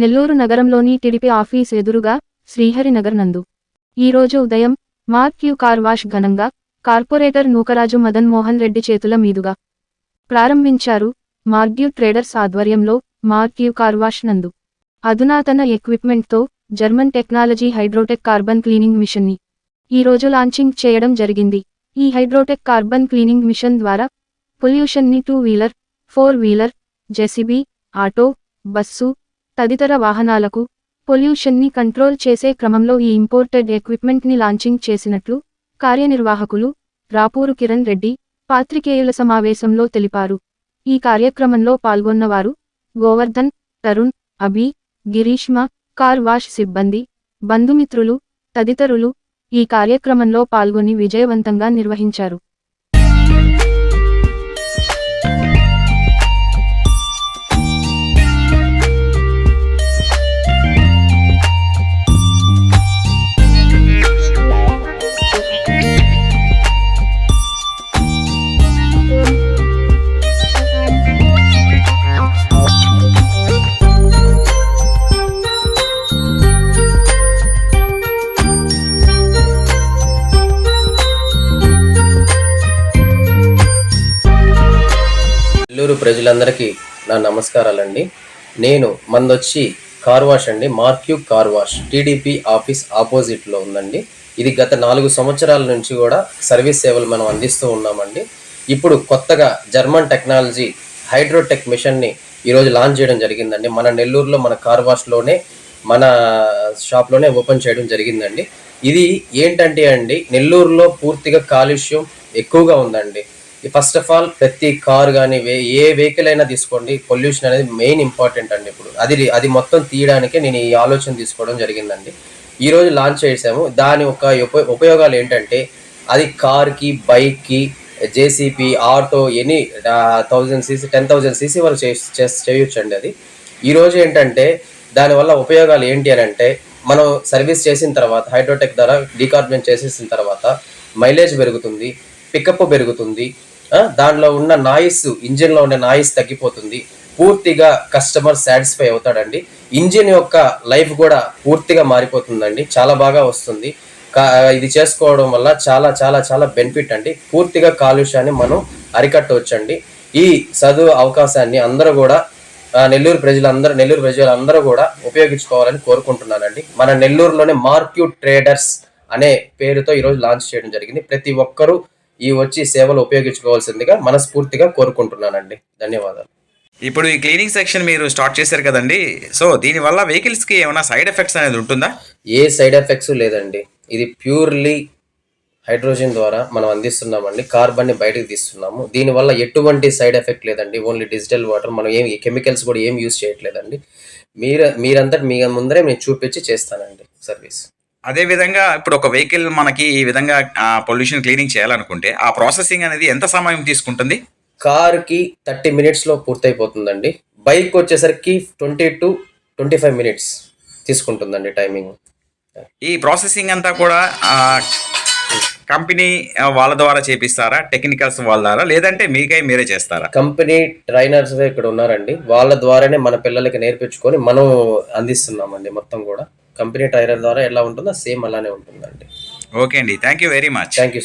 నెల్లూరు నగరంలోని TDP office ఎదురుగా శ్రీహరినగర్ నందు. ఈరోజు ఉదయం మార్క్యూ కార్ వాష్ ఘనంగా కార్పొరేటర్ నూకరాజు మదన్ మోహన్ రెడ్డి చేతుల మీదుగా ప్రారంభించారు మార్గ్యూ ట్రేడర్స్ ఆధ్వర్యంలో మార్క్యూ కార్ వాష్ నందు. అధునాతన ఎక్విప్మెంట్తో German technology Hydrotech carbon cleaning మిషన్ని ఈ రోజు లాంచింగ్ చేయడం జరిగింది. ఈ హైడ్రోటెక్ కార్బన్ క్లీనింగ్ మిషన్ ద్వారా పొల్యూషన్ని two wheeler four wheeler JCB auto bus తదితర వాహనాలకు పొల్యూషన్ని కంట్రోల్ చేసే క్రమంలో ఈ ఇంపోర్టెడ్ ఎక్విప్మెంట్ని లాంచింగ్ చేసినట్లు కార్యనిర్వాహకులు రాపూరు కిరణ్ రెడ్డి పాత్రికేయుల సమావేశంలో తెలిపారు. ఈ కార్యక్రమంలో పాల్గొన్నవారు గోవర్ధన్ తరుణ్ అభి గిరీష్మ కార్ వాష్ సిబ్బంది బంధుమిత్రులు తదితరులు ఈ కార్యక్రమంలో పాల్గొని విజయవంతంగా నిర్వహించారు. నెల్లూరు ప్రజలందరికీ నా నమస్కారాలండి. నేను మందొచ్చి కార్ వాష్ అండి Marque car wash TDP office ఆపోజిట్లో ఉందండి. ఇది గత నాలుగు సంవత్సరాల నుంచి కూడా సర్వీస్ సేవలు మనం అందిస్తూ ఉన్నామండి. ఇప్పుడు కొత్తగా జర్మన్ టెక్నాలజీ హైడ్రోటెక్ మిషన్ని ఈరోజు లాంచ్ చేయడం జరిగిందండి. మన నెల్లూరులో మన కార్ వాష్లోనే మన షాప్లోనే ఓపెన్ చేయడం జరిగిందండి. ఇది ఏంటంటే అండి నెల్లూరులో పూర్తిగా కాలుష్యం ఎక్కువగా ఉందండి. ఫస్ట్ ఆఫ్ ఆల్ ప్రతి కార్ కానీ ఏ వెహికల్ అయినా తీసుకోండి. పొల్యూషన్ అనేది మెయిన్ ఇంపార్టెంట్ అండి ఇప్పుడు. అది అది మొత్తం తీయడానికే నేను ఈ ఆలోచన తీసుకోవడం జరిగిందండి. ఈరోజు లాంచ్ చేసాము. దాని యొక్క ఉపయోగాలు ఏంటంటే అది కార్కి బైక్కి JCB auto any thousand CC ten thousand CC వరకు చేయొచ్చు అండి అది. ఈరోజు ఏంటంటే దానివల్ల ఉపయోగాలు ఏంటి అని అంటే మనం సర్వీస్ చేసిన తర్వాత హైడ్రోటెక్ ద్వారా డీకార్బన్ చేసేసిన తర్వాత మైలేజ్ పెరుగుతుంది. పికప్ పెరుగుతుంది. దానిలో ఉన్న నాయిస్ ఇంజిన్లో ఉండే నాయిస్ తగ్గిపోతుంది. పూర్తిగా కస్టమర్ సాటిస్ఫై అవుతాడండి. ఇంజిన్ యొక్క లైఫ్ కూడా పూర్తిగా మారిపోతుందండి. చాలా బాగా వస్తుంది. ఇది చేసుకోవడం వల్ల చాలా చాలా చాలా బెనిఫిట్ అండి. పూర్తిగా కాలుష్యాన్ని మనం అరికట్టవచ్చండి. ఈ చదువు అవకాశాన్ని అందరూ కూడా నెల్లూరు ప్రజలందరూ నెల్లూరు ప్రజలందరూ కూడా ఉపయోగించుకోవాలని కోరుకుంటున్నానండి. మన నెల్లూరులోనే మార్క్యూ ట్రేడర్స్ అనే పేరుతో ఈరోజు లాంచ్ చేయడం జరిగింది. ప్రతి ఒక్కరూ ఈ వచ్చి సేవలు ఉపయోగించుకోవాల్సిందిగా మనస్ఫూర్తిగా కోరుకుంటున్నానండి. ధన్యవాదాలు. ఇప్పుడు ఈ క్లీనింగ్ సెక్షన్ మీరు స్టార్ట్ చేశారు కదండి. సో దీనివల్ల వెహికల్స్కి ఏమైనా సైడ్ ఎఫెక్ట్స్ అనేది ఉంటుందా? ఏ సైడ్ ఎఫెక్ట్స్ లేదండి. ఇది ప్యూర్లీ హైడ్రోజన్ ద్వారా మనం అందిస్తున్నామండి. కార్బన్ని బయటకు తీస్తున్నాము. దీనివల్ల ఎటువంటి సైడ్ ఎఫెక్ట్ లేదండి. Only digital water. మనం ఏం కెమికల్స్ కూడా ఏం యూజ్ చేయట్లేదండి. మీరు మీరంతా మీ ముందరే నేను చూపించి చేస్తానండి సర్వీస్. అదే విధంగా ఇప్పుడు ఒక వెహికల్ మనకి ఈ విధంగా పొల్యూషన్ క్లీనింగ్ చేయాలనుకుంటే ఆ ప్రాసెసింగ్ అనేది ఎంత సమయం తీసుకుంటుంది? కార్కి థర్టీ మినిట్స్లో పూర్తయిపోతుందండి. బైక్ వచ్చేసరికి twenty to twenty five minutes తీసుకుంటుందండి timing. ఈ ప్రాసెసింగ్ అంతా కూడా కంపెనీ వాళ్ళ ద్వారా చేపిస్తారా? టెక్నికల్స్ వాళ్ళ ద్వారా? లేదంటే మీకై మీరే చేస్తారా? కంపెనీ ట్రైనర్స్ ఇక్కడ ఉన్నారండి వాళ్ళ ద్వారానే మన పిల్లలకి నేర్పించుకొని మనం అందిస్తున్నామండి మొత్తం కూడా. కంపెనీ ట్రైనర్ ద్వారా ఎలా ఉంటుందో సేమ్ అలానే ఉంటుందండి. ఓకే అండి. Thank you very much. Thank you